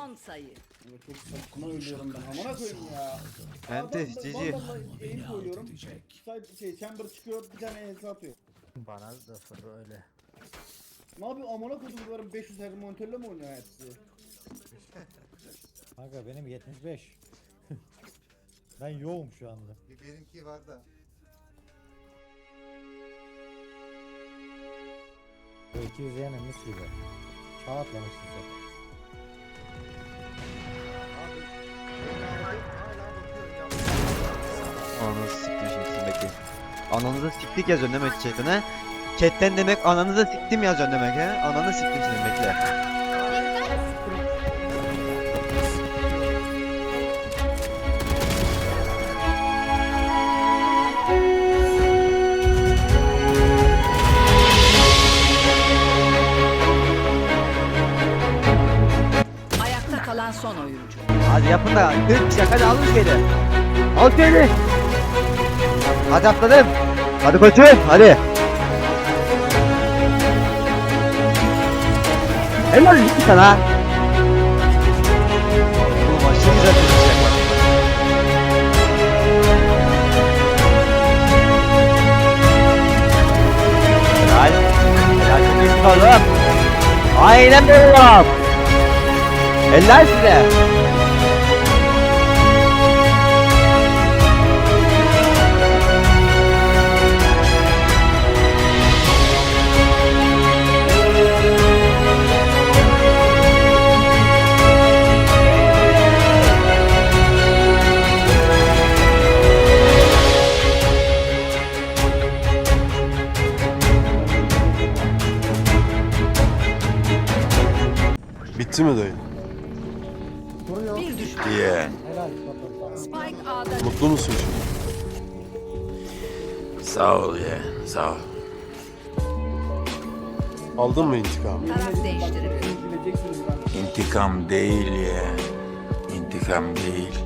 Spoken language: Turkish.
Son sayı. Çok saçma ölüyorum ben. Amına koyayım ya. Entes, Adam- cici. Vallahi eğim koyuyorum. Side şey chamber çıkıyor bir tane ense atıyor. Bana da fırı öyle. Ne yapıyor amına koydum bunların 500 her monitörle mi oynuyor hepsi? Kanka benim 75. ben yoğum şu anda. Benimki var da. Bu 200 yene mis gibi. Çağ atlamışsın sen. Ananızı siktim şimdi sizin bekleyin. Ananızı siktik yazıyorsun demek chatten he? Chatten demek ananızı siktim yazıyorsun demek he? Ananı siktim senin bekle. Ayakta kalan son oyuncu. Hadi yapın da hadi alın şeyi. Al şeyi. Hadi atladım. Hadi koçum hadi. Helal gitti sana. Oğlum aşırı güzel bak. Helal. Helal çok iyi oğlum. Aynen böyle. Eller size. Bitti mi dayı? Bir düşman. Yeah. Spike A'da Mutlu musun şimdi? Sağ ol ya, sağ ol. Aldın mı intikamı? taraf. İntikam değil ya. İntikam değil.